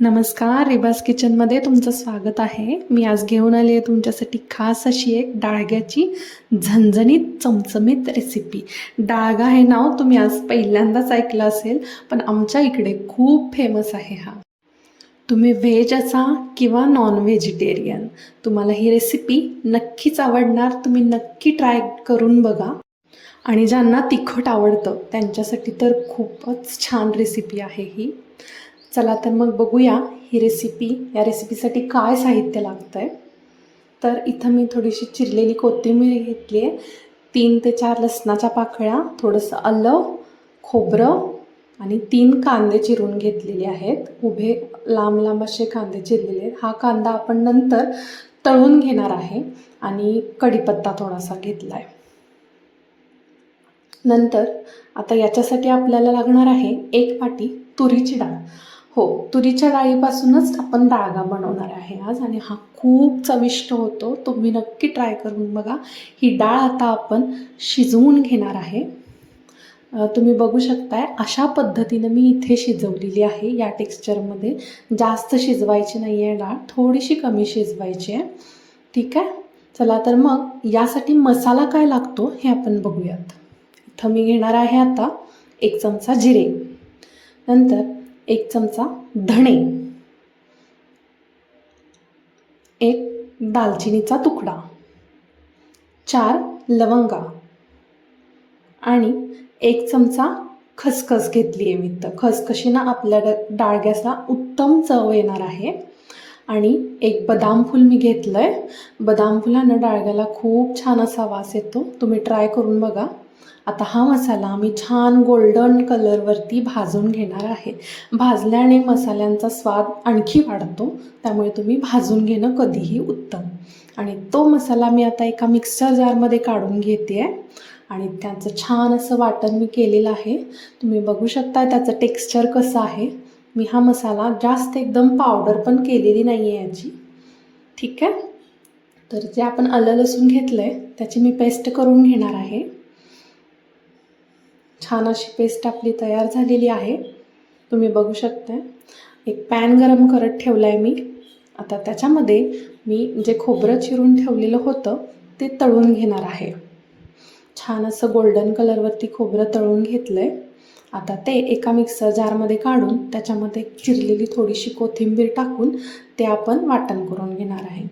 नमस्कार रिबास किचनमध्ये तुमचं स्वागत आहे. मी आज घेऊन आली आहे तुमच्यासाठी खास अशी एक डाळग्याची झणझणीत चमचमीत रेसिपी डाळगा हे नाव तुम्ही आज पहिल्यांदाच ऐकलं असेल पण आमच्या इकडे खूप फेमस आहे हा. तुम्ही व्हेज असा किंवा नॉन व्हेजिटेरियन तुम्हाला ही रेसिपी नक्कीच आवडणार तुम्ही नक्की ट्राय करून बघा. आणि ज्यांना तिखट आवडतं त्यांच्यासाठी तर खूपच छान रेसिपी आहे ही. चला तर मग बघूया ही रेसिपी या रेसिपीसाठी काय साहित्य लागतं आहे तर इथं मी थोडीशी चिरलेली कोथिंबीर घेतली आहे. तीन ते चार लसणाच्या पाकळ्या थोडंसं आलं खोबरं आणि तीन कांदे चिरून घेतलेले आहेत. उभे लांब लांब असे कांदे चिरलेले आहेत. हा कांदा आपण नंतर तळून घेणार आहे आणि कढीपत्ता थोडासा घेतला आहे नंतर आता याच्यासाठी आपल्याला लागणार आहे एक वाटी तुरीची डाळ. हो तुरीच्या डाळीपासूनच आपण डाळगा बनवणार आहे आज आणि हा खूप चविष्ट होतो. तुम्ही नक्की ट्राय करून बघा. ही डाळ आता आपण शिजवून घेणार आहे. तुम्ही बघू शकताय अशा पद्धतीनं मी इथे शिजवलेली आहे. या टेक्स्चरमध्ये जास्त शिजवायची नाही आहे डाळ थोडीशी कमी शिजवायची आहे. ठीक आहे? चला तर मग यासाठी मसाला काय लागतो हे आपण बघूयात. इथं मी घेणार आहे आता एक चमचा जिरे. नंतर एक चमचा धणे. एक दालचिनीचा तुकडा. चार लवंगा. आणि एक चमचा खसखस घेतली आहे मी तर. खसखशीनं आपल्या ड- डाळग्याचा उत्तम चव येणार आहे. आणि एक बदाम फूल मी घेतलं आहे बदाम फुलानं डाळग्याला खूप छान असा वास येतो. तुम्ही ट्राय करून बघा. आता हा मसाला मी छान गोल्डन कलरवरती भाजून घेणार आहे. भाजल्याने मसाल्यांचा स्वाद आणखी वाढतो त्यामुळे तुम्ही भाजून घेणं कधीही उत्तम. आणि तो मसाला मी आता एका मिक्सर जारमध्ये काढून घेते. आहे आणि त्याचं छान असं वाटण मी केलेलं आहे. तुम्ही बघू शकता त्याचं टेक्स्चर कसं आहे. मी हा मसाला जास्त एकदम पावडर पण केलेली नाही आहे याची. ठीक आहे? तर जे आपण आलं लसूण घेतलं आहे त्याची मी पेस्ट करून घेणार आहे. छान अशी पेस्ट आपली तयार झालेली आहे. तुम्ही बघू शकता एक पॅन गरम करत ठेवला आहे मी. आता त्याच्यामध्ये मी जे खोबरं चिरून ठेवलेलं होतं ते तळून घेणार आहे. छान असं गोल्डन कलरवरती खोबरं तळून घेतलं आहे आता ते एका मिक्सर जारमध्ये काढून त्याच्यामध्ये चिरलेली थोडीशी कोथिंबीर टाकून ते आपण वाटण करून घेणार आहे.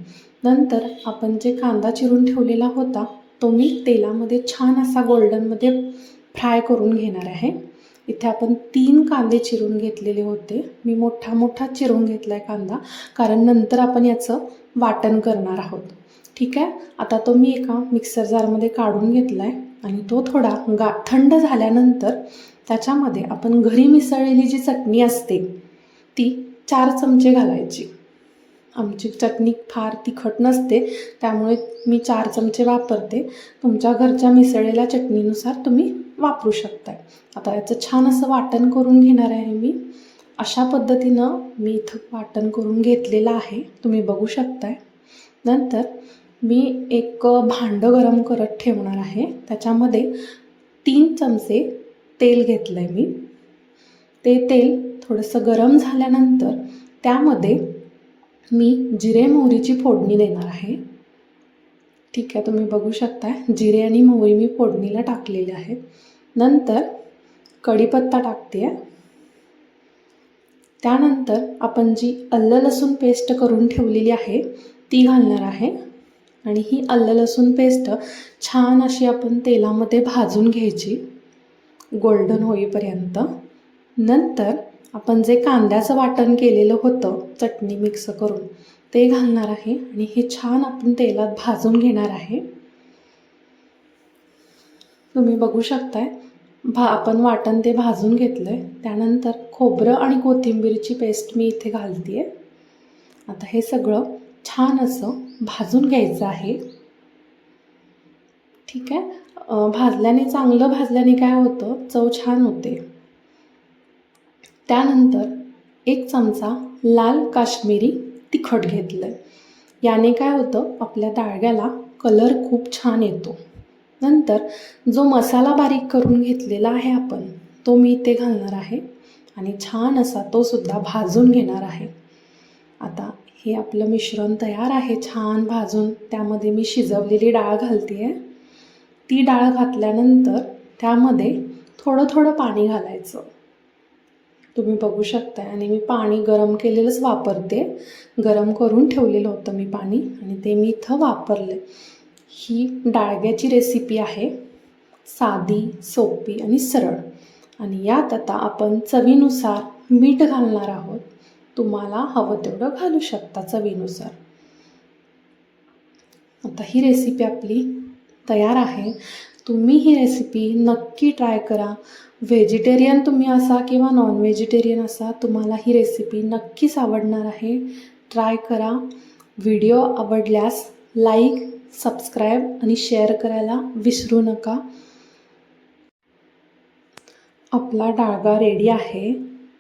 नंतर आपण जे कांदा चिरून ठेवलेला होता तो मी तेलामध्ये छान असा गोल्डनमध्ये फ्राय करून घेणार आहे. इथे आपण तीन कांदे चिरून घेतलेले होते. मी मोठा मोठा चिरून घेतला आहे कांदा कारण नंतर आपण याचं वाटण करणार आहोत. ठीक आहे? आता तो मी एका मिक्सर जारमध्ये काढून घेतला आहे आणि तो थोडा गा थंड झाल्यानंतर त्याच्यामध्ये आपण घरी मिसळलेली जी चटणी असते ती चार चमचे घालायची. आमची चटणी फार तिखट नसते त्यामुळे मी चार चमचे वापरते. तुमच्या घरच्या मिसळलेल्या चटणीनुसार तुम्ही वापरू शकताय. आता याचं छान असं वाटण करून घेणार आहे मी. अशा पद्धतीनं मी इथं वाटण करून घेतलेलं आहे. तुम्ही बघू शकताय. नंतर मी एक भांडं गरम करत ठेवणार आहे. त्याच्यामध्ये तीन चमचे तेल घेतलं आहे मी. ते तेल थोडंसं गरम झाल्यानंतर त्यामध्ये मी जिरे मोहरीची फोडणी देणार आहे. ठीक आहे तुम्ही बघू शकता. जिरे आणि मोहरी मी फोडणीला टाकलेले आहेत. नंतर कढीपत्ता टाकते आहे त्यानंतर आपण जी अल्लं लसूण पेस्ट करून ठेवलेली आहे ती घालणार आहे. आणि ही अल्लं लसूण पेस्ट छान अशी आपण तेलामध्ये भाजून घ्यायची. गोल्डन होईपर्यंत. नंतर आपण जे कांद्याचं वाटण केलेलं होतं चटणी मिक्स करून ते घालणार आहे आणि हे छान आपण तेलात भाजून घेणार आहे. तुम्ही बघू शकताय भा आपण वाटण ते भाजून घेतलं आहे त्यानंतर खोबरं आणि कोथिंबीरची पेस्ट मी इथे घालते आहे आता हे सगळं छान असं भाजून घ्यायचं आहे. ठीक आहे? भाजल्याने चांगलं भाजल्याने काय होतं? चव छान होते. त्यानंतर एक चमचा लाल काश्मीरी तिखट घेतलं आहे याने काय होतं आपल्या डाळग्याला कलर खूप छान येतो. नंतर जो मसाला बारीक करून घेतलेला आहे आपण तो मी इथे घालणार आहे आणि छान असा तो सुद्धा भाजून घेणार आहे. आता हे आपलं मिश्रण तयार आहे छान भाजून त्यामध्ये मी शिजवलेली डाळ घालते आहे ती डाळ घातल्यानंतर त्यामध्ये थोडं थोडं पाणी घालायचं. तुम्ही बघू शकता आणि मी पाणी गरम केलेलंच वापरते. गरम करून ठेवलेलं होतं मी पाणी आणि ते मी इथं वापरले ही डाळग्याची रेसिपी आहे. साधी सोपी आणि सरळ. आणि यात आता आपण चवीनुसार मीठ घालणार आहोत. तुम्हाला हवं तेवढं घालू शकता चवीनुसार. आता ही रेसिपी आपली तयार आहे. तुम्ही ही रेसिपी नक्की ट्राय करा. व्हेजिटेरियन तुम्ही असा किंवा नॉन व्हेजिटेरियन असा तुम्हाला ही रेसिपी नक्कीच आवडणार आहे. ट्राय करा. व्हिडिओ आवडल्यास लाईक सबस्क्राईब आणि शेअर करायला विसरू नका. आपला डाळगा रेडी आहे.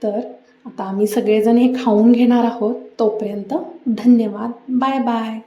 तर आता आम्ही सगळेजण हे खाऊन घेणार आहोत. तोपर्यंत धन्यवाद. Bye bye